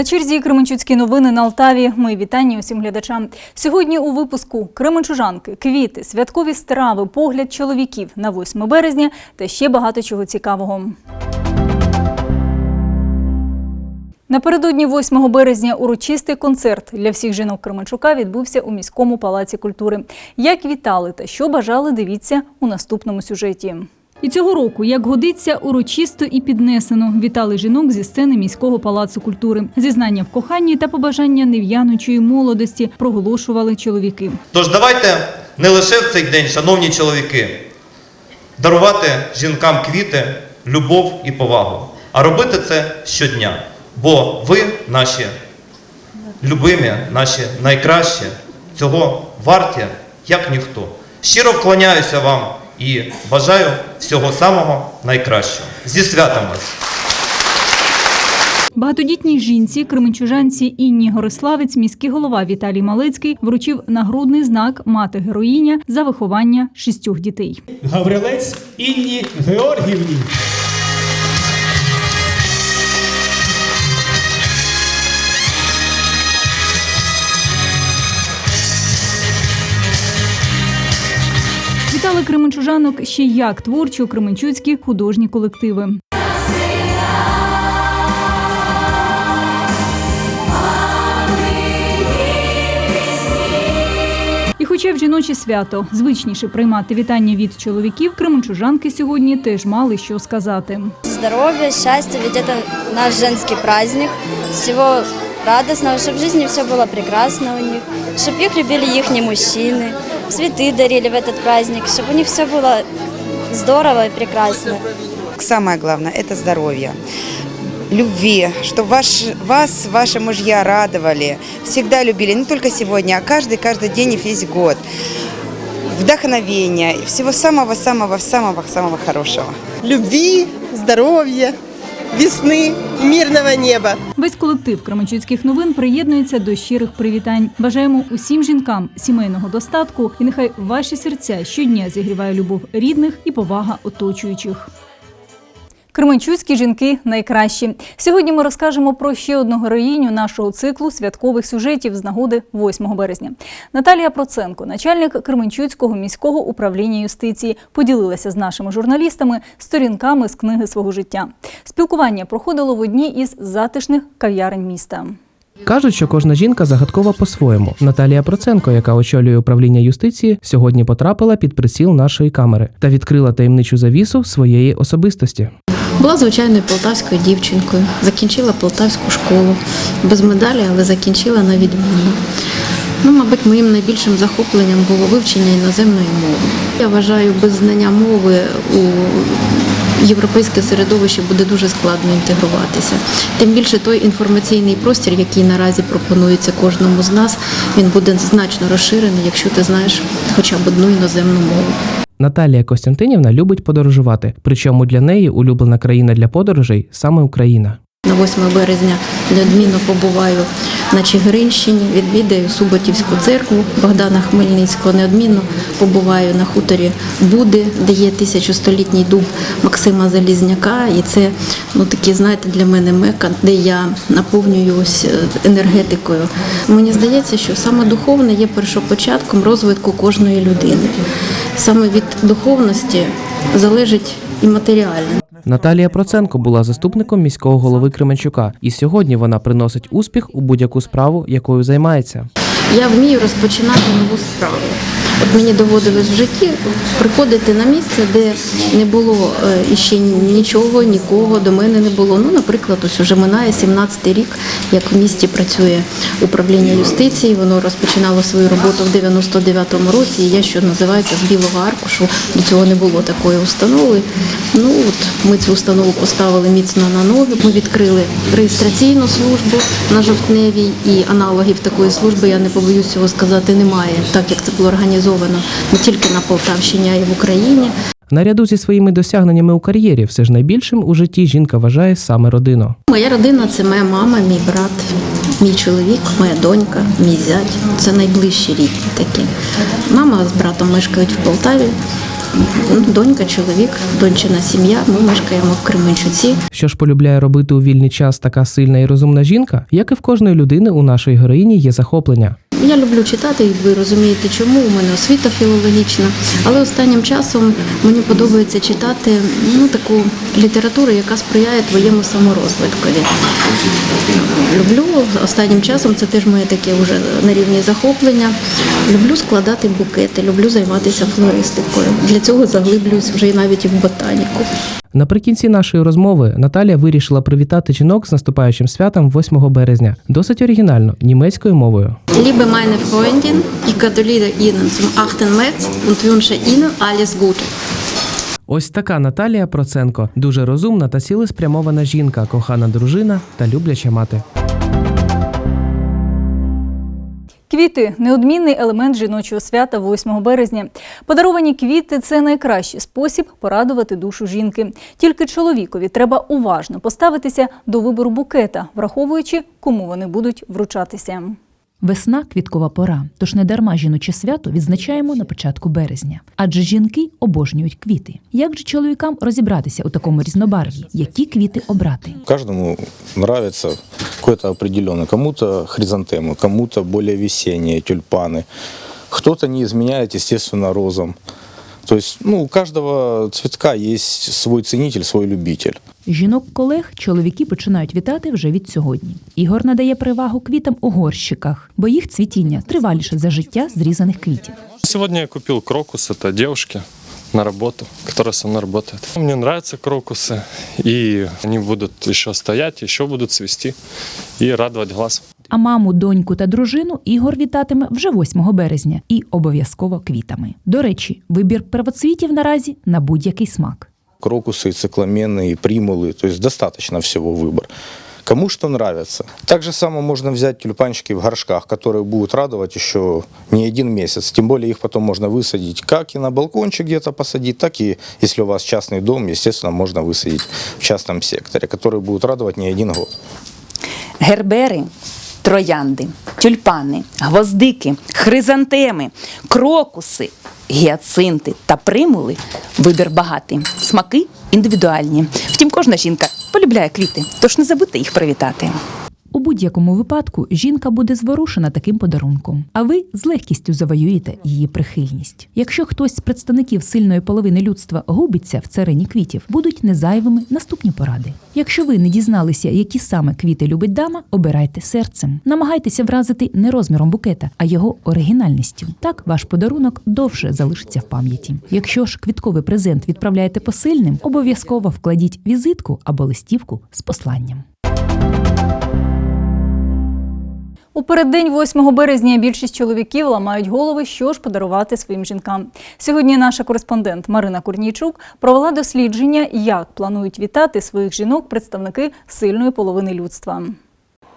На черзі Кременчуцькі новини на Алтаві. Ми вітання усім глядачам. Сьогодні у випуску Кременчужанки, квіти, святкові страви, погляд чоловіків на 8 березня та ще багато чого цікавого. Напередодні 8 березня урочистий концерт для всіх жінок Кременчука відбувся у міському палаці культури. Як вітали та що бажали, дивіться у наступному сюжеті. І цього року, як годиться, урочисто і піднесено вітали жінок зі сцени міського палацу культури. Зізнання в коханні та побажання нев'янучої молодості проголошували чоловіки. Тож давайте не лише в цей день, шановні чоловіки, дарувати жінкам квіти, любов і повагу, а робити це щодня. Бо ви, наші любимі, наші найкращі, цього варті, як ніхто. Щиро вклоняюся вам і бажаю всього самого найкращого. Зі святом вас! Багатодітній жінці, кременчужанці Інні Гориславець, міський голова Віталій Малицький вручив нагрудний знак мати героїня за виховання шістьох дітей. Гаврилець Інні Георгівні. Вітали кременчужанок ще як творчо кременчуцькі художні колективи. І хоча в жіноче свято звичніше приймати вітання від чоловіків, кременчужанки сьогодні теж мали що сказати. Здоровья, счастья, ведь это наш женский праздник. Всего радостного, чтобы в жизни все было прекрасно у них, чтобы их любили их мужчины, Цветы дарили в этот праздник, чтобы у них все было здорово и прекрасно. Самое главное – это здоровье, любви, чтобы ваш, вас ваши мужья радовали, всегда любили, не только сегодня, а каждый, каждый день и весь год. Вдохновения, и всего самого-самого-самого-самого хорошего. любви, здоровья, весны, мирного неба. Весь колектив Кременчуцьких новин приєднується до щирих привітань. Бажаємо усім жінкам сімейного достатку, і нехай ваші серця щодня зігріває любов рідних і повага оточуючих. Кременчуцькі жінки найкращі. Сьогодні ми розкажемо про ще одну героїню нашого циклу святкових сюжетів з нагоди 8 березня. Наталія Проценко, начальник Кременчуцького міського управління юстиції, поділилася з нашими журналістами сторінками з книги свого життя. Спілкування проходило в одній із затишних кав'ярень міста. Кажуть, що кожна жінка загадкова по-своєму. Наталія Проценко, яка очолює управління юстиції, сьогодні потрапила під приціл нашої камери та відкрила таємничу завісу своєї особистості. Була звичайною полтавською дівчинкою, закінчила полтавську школу без медалі, але закінчила на відмінно. Ну, мабуть, моїм найбільшим захопленням було вивчення іноземної мови. Я вважаю, без знання мови у європейське середовище буде дуже складно інтегруватися. Тим більше той інформаційний простір, який наразі пропонується кожному з нас, він буде значно розширений, якщо ти знаєш хоча б одну іноземну мову. Наталія Костянтинівна любить подорожувати, причому для неї улюблена країна для подорожей саме Україна. На 8 березня неодмінно побуваю на Чигиринщині, відвідаю Суботівську церкву Богдана Хмельницького. Неодмінно побуваю на хуторі Буди, де є тисячостолітній дуб Максима Залізняка. І це ну такі, знаєте, для мене мека, де я наповнююсь е, енергетикою. Мені здається, що саме духовне є першопочатком розвитку кожної людини. Саме від духовності залежить і матеріальне. Наталія Проценко була заступником міського голови Кременчука, і сьогодні вона приносить успіх у будь-яку справу, якою займається. Я вмію розпочинати нову справу. От мені доводилось в житті приходити на місце, де не було е, іще нічого, нікого, до мене не було. Ну, наприклад, ось уже минає 17-й рік, як в місті працює управління юстиції. Воно розпочинало свою роботу в 99-му році. І я, що називається, з білого аркушу. До цього не було такої установи. Ну от ми цю установу поставили міцно на ноги. Ми відкрили реєстраційну службу на жовтневій і аналогів такої служби, я не побоюсь цього сказати, немає, так як це було організовано не тільки на Полтавщині, а й в Україні. Наряду зі своїми досягненнями у кар'єрі, все ж найбільшим у житті жінка вважає саме родину. Моя родина це моя мама, мій брат, мій чоловік, моя донька, мій зять. Це найближчі рідні такі. Мама з братом мешкають в Полтаві. ну, донька, чоловік, дончина сім'я. Ми мешкаємо в Кременчуці. Що ж полюбляє робити у вільний час така сильна і розумна жінка, як і в кожної людини у нашої героїні є захоплення. Я люблю читати, і ви розумієте, чому у мене освіта філологічна. Але останнім часом мені подобається читати ну, таку літературу, яка сприяє твоєму саморозвиткові. Люблю останнім часом, це теж моє таке вже на рівні захоплення. Люблю складати букети, люблю займатися флористикою. Для цього заглиблююсь вже і навіть і в ботаніку. Наприкінці нашої розмови Наталія вирішила привітати жінок з наступаючим святом 8 березня. Досить оригінально німецькою мовою. Liebe meine Freundin, ich gratuliere Ihnen zum 8. März und wünsche Ihnen alles Gute. Ось така Наталія Проценко, дуже розумна та цілеспрямована жінка, кохана дружина та любляча мати. Квіти неодмінний елемент жіночого свята 8 березня. Подаровані квіти це найкращий спосіб порадувати душу жінки. Тільки чоловікові треба уважно поставитися до вибору букета, враховуючи, кому вони будуть вручатися. Весна квіткова пора, тож не дарма жіноче свято відзначаємо на початку березня. Адже жінки обожнюють квіти. Як же чоловікам розібратися у такому різнобарв'ї? Які квіти обрати? Каждому нравится какой-то определенный. Кому-то хризантемы, кому-то более весенние тюльпаны. Кто-то не изменяет, естественно, розам. То есть ну, у каждого цветка есть свой ценитель, свой любитель. Жінок-колег чоловіки починають вітати вже від сьогодні. Ігор надає перевагу квітам у горщиках, бо їх цвітіння триваліше за життя зрізаних квітів. Сегодня я купил крокус, это девушки на работу, которая со мной работает. Мне нравятся крокусы, и они будут еще стоять, еще будут цвести и радовать глаз. А маму, доньку та дружину Ігор вітатиме вже 8 березня і обов'язково квітами. До речі, вибір первоцвітів наразі на будь-який смак Крокусы, цикламены и примулы. То есть достаточно всего выбор. Кому что нравится. Так же само можно взять тюльпанчики в горшках, которые будут радовать еще не один месяц. Тем более их потом можно высадить как и на балкончик где-то посадить, так и если у вас частный дом, естественно, можно высадить в частном секторе, которые будут радовать не один год. гербери, троянди, тюльпани, гвоздики, хризантеми, крокуси, гіацинти та примули вибір багатий. Смаки індивідуальні. Втім, кожна жінка полюбляє квіти, тож не забудьте їх привітати. У будь-якому випадку жінка буде зворушена таким подарунком, а ви з легкістю завоюєте її прихильність. Якщо хтось з представників сильної половини людства губиться в царині квітів, будуть незайвими наступні поради. Якщо ви не дізналися, які саме квіти любить дама, обирайте серцем. Намагайтеся вразити не розміром букета, а його оригінальністю. Так ваш подарунок довше залишиться в пам'яті. Якщо ж квітковий презент відправляєте посильним, обов'язково вкладіть візитку або листівку з посланням. У переддень 8 березня більшість чоловіків ламають голови, що ж подарувати своїм жінкам. Сьогодні наша кореспондент Марина Курнійчук провела дослідження, як планують вітати своїх жінок представники сильної половини людства.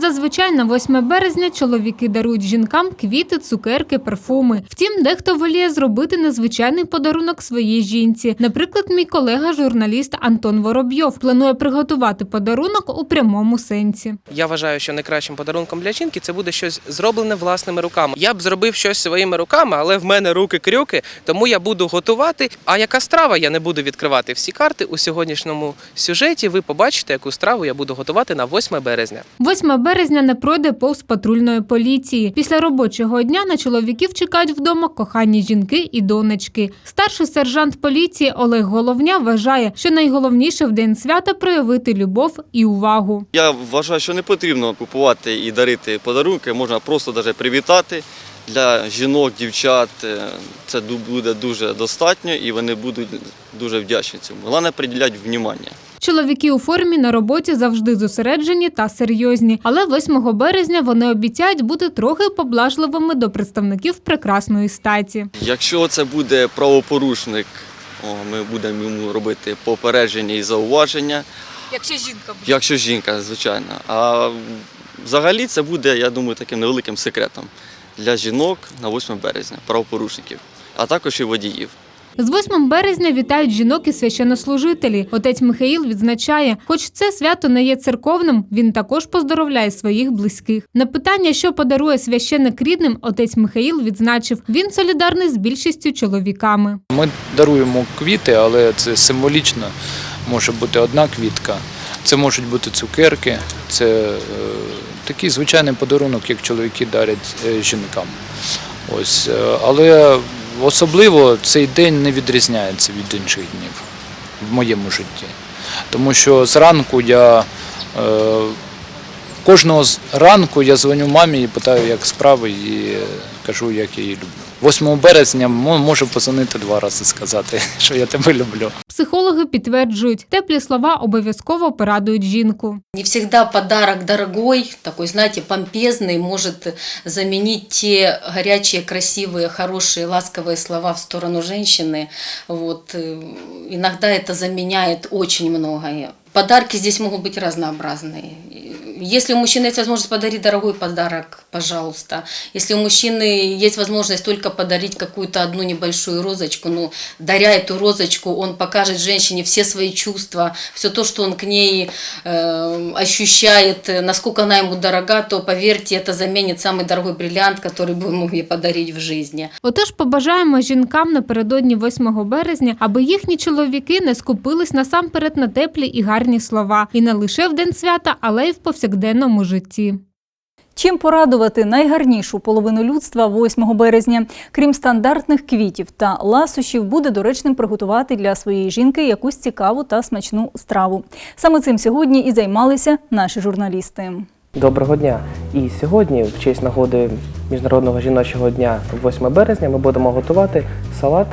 Зазвичай на 8 березня чоловіки дарують жінкам квіти, цукерки, парфуми. Втім, дехто воліє зробити незвичайний подарунок своїй жінці. Наприклад, мій колега, журналіст Антон Воробйов, планує приготувати подарунок у прямому сенсі. Я вважаю, що найкращим подарунком для жінки це буде щось зроблене власними руками. Я б зробив щось своїми руками, але в мене руки крюки, тому я буду готувати. А яка страва? Я не буду відкривати всі карти у сьогоднішньому сюжеті. Ви побачите, яку страву я буду готувати на 8 березня. 8 березня не пройде повз патрульної поліції. Після робочого дня на чоловіків чекають вдома кохані жінки і донечки. Старший сержант поліції Олег Головня вважає, що найголовніше в день свята проявити любов і увагу. Я вважаю, що не потрібно купувати і дарити подарунки, можна просто привітати. Для жінок, дівчат е, це буде дуже достатньо і вони будуть дуже вдячні цьому. Головне приділяти внимання. Чоловіки у формі на роботі завжди зосереджені та серйозні, але 8 березня вони обіцяють бути трохи поблажливими до представників прекрасної статі. Якщо це буде правопорушник, ми будемо йому робити попередження і зауваження. Якщо жінка буде. Якщо жінка, звичайно. А взагалі це буде, я думаю, таким невеликим секретом для жінок на 8 березня, правопорушників, а також і водіїв. З 8 березня вітають жінок і священнослужителі. Отець Михаїл відзначає, хоч це свято не є церковним, він також поздоровляє своїх близьких. На питання, що подарує священник рідним, отець Михаїл відзначив, він солідарний з більшістю чоловіками. Ми даруємо квіти, але це символічно. Може бути одна квітка. Це можуть бути цукерки, це е, такий звичайний подарунок, як чоловіки дарять е, жінкам. Ось, е, але особливо цей день не відрізняється від інших днів в моєму житті. Тому що зранку я е, кожного ранку я дзвоню мамі і питаю, як справи, і кажу, як я її люблю. 8 березня мо- можу позвонити два рази сказати, що я тебе люблю. Психологи підтверджують, теплі слова обов'язково порадують жінку. Не всегда подарок дорогой, такой, знаете, помпезный, может заменить те горячие, красивые, хорошие, ласковые слова в сторону женщины. Вот. э, Иногда это заменяет очень многое. Подарки здесь могут быть разнообразные. Если у мужчины есть возможность подарить дорогой подарок, пожалуйста. Если у мужчины есть возможность только подарить какую-то одну небольшую розочку, ну, даря эту розочку, он покажет женщине все свои чувства, все то, что он к ней э, ощущает, э, насколько она ему дорога, то, поверьте, это заменит самый дорогой бриллиант, который бы он мог ей подарить в жизни. Отож, побажаємо жінкам напередодні 8 березня, аби їхні чоловіки не скупились насамперед на теплі і гарні слова, і не лише в день свята, але й в повсякденному житті. Чим порадувати найгарнішу половину людства 8 березня? Крім стандартних квітів та ласощів, буде доречним приготувати для своєї жінки якусь цікаву та смачну страву. Саме цим сьогодні і займалися наші журналісти. Доброго дня! І сьогодні, в честь нагоди Міжнародного жіночого дня 8 березня, ми будемо готувати салат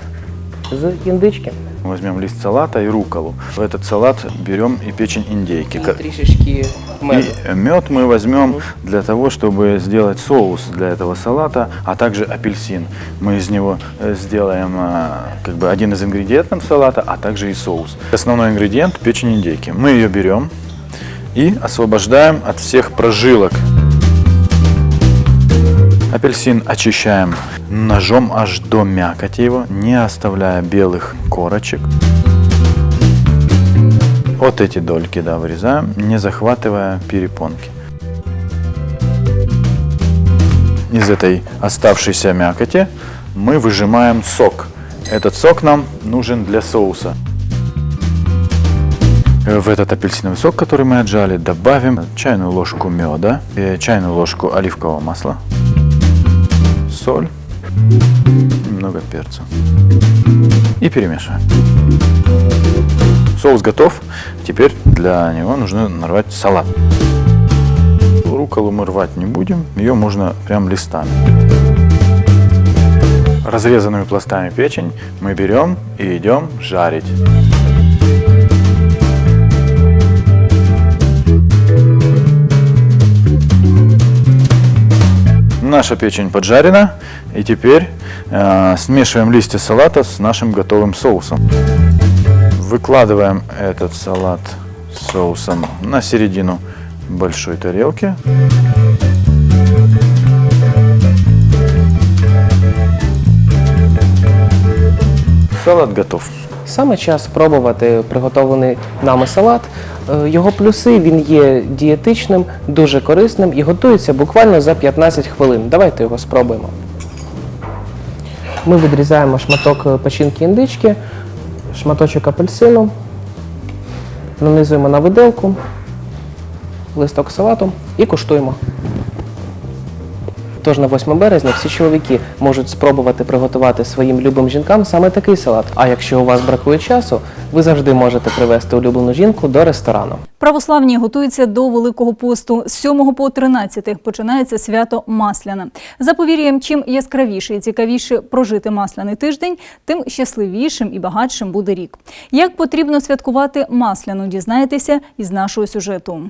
з індички. Возьмем лист салата и руколу. В этот салат берем и печень индейки. Ка- Трішечки меду. И мед мы возьмем для того, чтобы сделать соус для этого салата, а также апельсин. Мы из него э, сделаем э, как бы один из ингредиентов салата, а также и соус. Основной ингредиент – печень индейки. Мы ее берем и освобождаем от всех прожилок. Апельсин очищаем ножом аж до мякоти его, не оставляя белых корочек. Вот эти дольки, да, вырезаем, не захватывая перепонки. Из этой оставшейся мякоти мы выжимаем сок. Этот сок нам нужен для соуса. В этот апельсиновый сок, который мы отжали, добавим чайную ложку меда, чайную ложку оливкового масла, соль, немного перца. И перемешиваем. Соус готов. Теперь для него нужно нарвать салат. Руколу мы рвать не будем, ее можно прям листами. Разрезанными пластами печень мы берем и идем жарить. Наша печень поджарена, и теперь смешиваем листья салата с нашим готовым соусом. Выкладываем этот салат с соусом на середину большой тарелки. Салат готов. Саме час спробувати приготований нами салат. Е, Його плюси він є дієтичним, дуже корисним і готується буквально за 15 хвилин. Давайте його спробуємо. Ми відрізаємо шматок е, печінки індички, шматочок апельсину, нанизуємо на виделку, листок салату і куштуємо. Тож на 8 березня всі чоловіки можуть спробувати приготувати своїм любим жінкам саме такий салат. А якщо у вас бракує часу, ви завжди можете привезти улюблену жінку до ресторану. Православні готуються до Великого посту. З 7 по 13 починається свято Масляне. За повір'ям, чим яскравіше і цікавіше прожити масляний тиждень, тим щасливішим і багатшим буде рік. Як потрібно святкувати масляну, дізнаєтеся із нашого сюжету.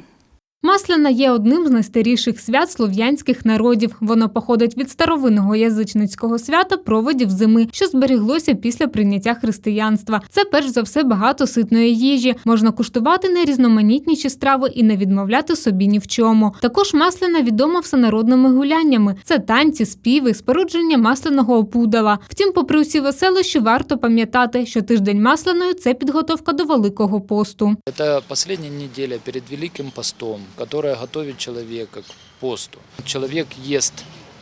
Масляна є одним з найстаріших свят слов'янських народів. Воно походить від старовинного язичницького свята проводів зими, що зберіглося після прийняття християнства. Це перш за все багато ситної їжі. Можна куштувати найрізноманітніші страви і не відмовляти собі ні в чому. Також масляна відома всенародними гуляннями: це танці, співи, спорудження масляного опудала. Втім, попри усі веселощі, варто пам'ятати, що тиждень масляної це підготовка до великого посту. Это последняя неделя перед Великим постом, которая готовит человека к посту. Человек ест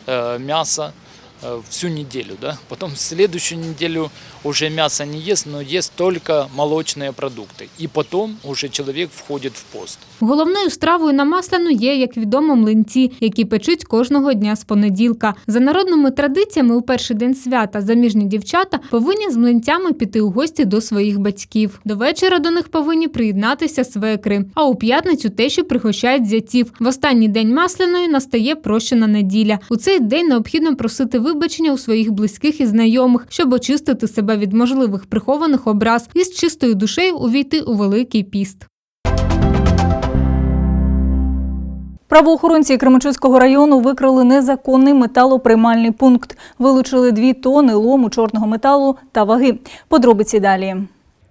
э, мясо всю неделю, да? потом следующую неделю уже мясо не ест, но ест только молочные продукты. И потом уже человек входит в пост. Головною стравою на масляну є, як відомо, млинці, які печуть кожного дня з понеділка. За народними традиціями, у перший день свята заміжні дівчата повинні з млинцями піти у гості до своїх батьків. До вечора до них повинні приєднатися свекри. А у п'ятницю те, що пригощають зятів. В останній день масляної настає прощена неділя. У цей день необхідно просити вибачення у своїх близьких і знайомих, щоб очистити себе від можливих прихованих образ і з чистою душею увійти у великий піст. Правоохоронці Кременчуцького району викрили незаконний металоприймальний пункт. Вилучили дві тони лому чорного металу та ваги. Подробиці далі.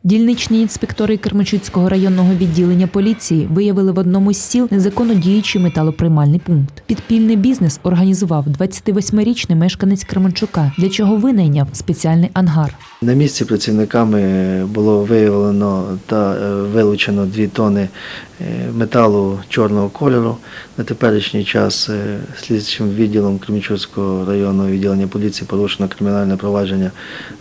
Дільничні інспектори Кермачуцького районного відділення поліції виявили в одному з сіл незаконно діючий металоприймальний пункт. Підпільний бізнес організував 28-річний мешканець Кременчука, для чого винайняв спеціальний ангар. На місці працівниками було виявлено та е, вилучено дві тони е, металу чорного кольору. На теперішній час е, слідчим відділом Кремічуцького районного відділення поліції порушено кримінальне провадження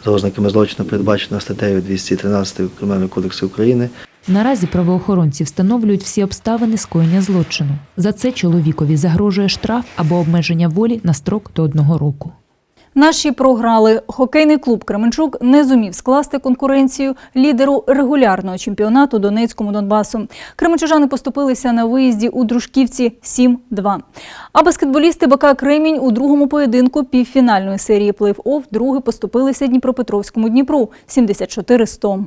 за ознаками злочину, передбачено статтею 213 Кримінального кодексу України. Наразі правоохоронці встановлюють всі обставини скоєння злочину. За це чоловікові загрожує штраф або обмеження волі на строк до одного року. Наші програли. Хокейний клуб Кременчук не зумів скласти конкуренцію лідеру регулярного чемпіонату Донецькому Донбасу. Кременчужани поступилися на виїзді у Дружківці 7-2. А баскетболісти БК Кремінь у другому поєдинку півфінальної серії плей-офф друге поступилися Дніпропетровському Дніпру 74-100.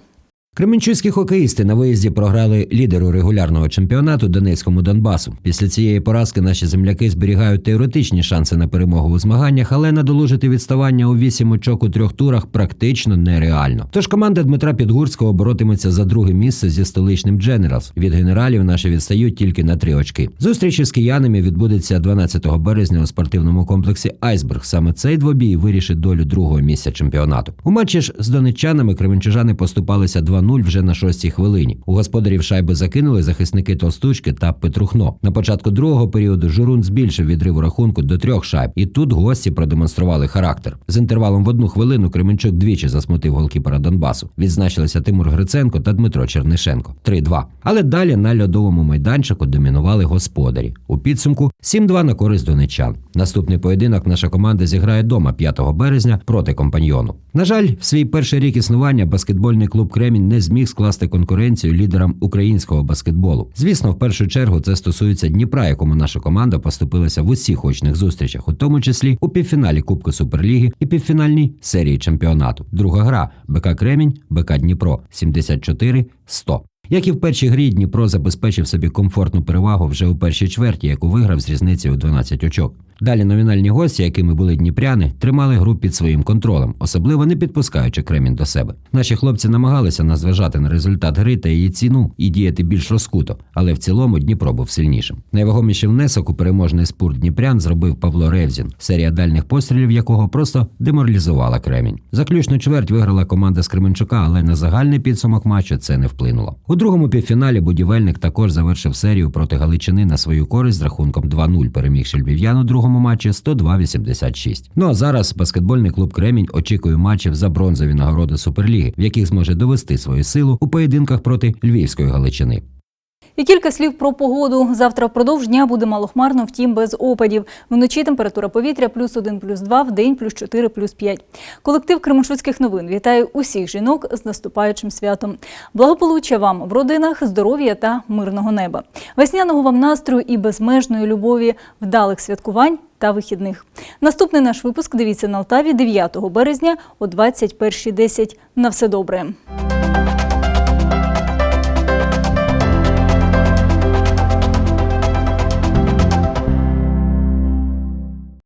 Кременчуцькі хокеїсти на виїзді програли лідеру регулярного чемпіонату Донецькому Донбасу. Після цієї поразки наші земляки зберігають теоретичні шанси на перемогу у змаганнях, але надолужити відставання у вісім очок у трьох турах практично нереально. Тож команда Дмитра Підгурського боротиметься за друге місце зі столичним Дженералс. Від генералів наші відстають тільки на три очки. Зустріч із киянами відбудеться 12 березня у спортивному комплексі Айсберг. Саме цей двобій вирішить долю другого місця чемпіонату. У матчі ж з донеччанами кременчужани поступалися 2 2-0 вже на шостій хвилині. У господарів шайби закинули захисники Толстучки та Петрухно. На початку другого періоду Журун збільшив відрив у рахунку до трьох шайб, і тут гості продемонстрували характер. З інтервалом в одну хвилину Кременчук двічі засмутив голкіпера Донбасу. Відзначилися Тимур Гриценко та Дмитро Чернишенко. 3-2. Але далі на льодовому майданчику домінували господарі. У підсумку 7-2 на користь донеччан. Наступний поєдинок наша команда зіграє дома 5 березня проти компаньйону. На жаль, в свій перший рік існування баскетбольний клуб Кремінь не зміг скласти конкуренцію лідерам українського баскетболу. Звісно, в першу чергу це стосується Дніпра, якому наша команда поступилася в усіх очних зустрічах, у тому числі у півфіналі Кубку Суперліги і півфінальній серії чемпіонату. Друга гра БК Кремінь, БК Дніпро 74-100. Як і в першій грі, Дніпро забезпечив собі комфортну перевагу вже у першій чверті, яку виграв з різницею у 12 очок. Далі номінальні гості, якими були дніпряни, тримали гру під своїм контролем, особливо не підпускаючи Кремінь до себе. Наші хлопці намагалися назважати на результат гри та її ціну і діяти більш розкуто, але в цілому Дніпро був сильнішим. Найвагоміший внесок у переможний спорт Дніпрян зробив Павло Ревзін, серія дальних пострілів якого просто деморалізувала Кремінь. Заключну чверть виграла команда з Кременчука, але на загальний підсумок матчу це не вплинуло. У другому півфіналі будівельник також завершив серію проти Галичини на свою користь з рахунком 2-0, перемігши львів'ян у другому матчі 102-86. Ну а зараз баскетбольний клуб Кремінь очікує матчів за бронзові нагороди Суперліги, в яких зможе довести свою силу у поєдинках проти львівської Галичини. І кілька слів про погоду. Завтра впродовж дня буде малохмарно, втім без опадів. Вночі температура повітря плюс 1, плюс 2, в день плюс 4, плюс 5. Колектив Кременчуцьких новин вітає усіх жінок з наступаючим святом. Благополуччя вам в родинах, здоров'я та мирного неба. Весняного вам настрою і безмежної любові, вдалих святкувань та вихідних. Наступний наш випуск дивіться на Алтаві 9 березня о 21.10. На все добре.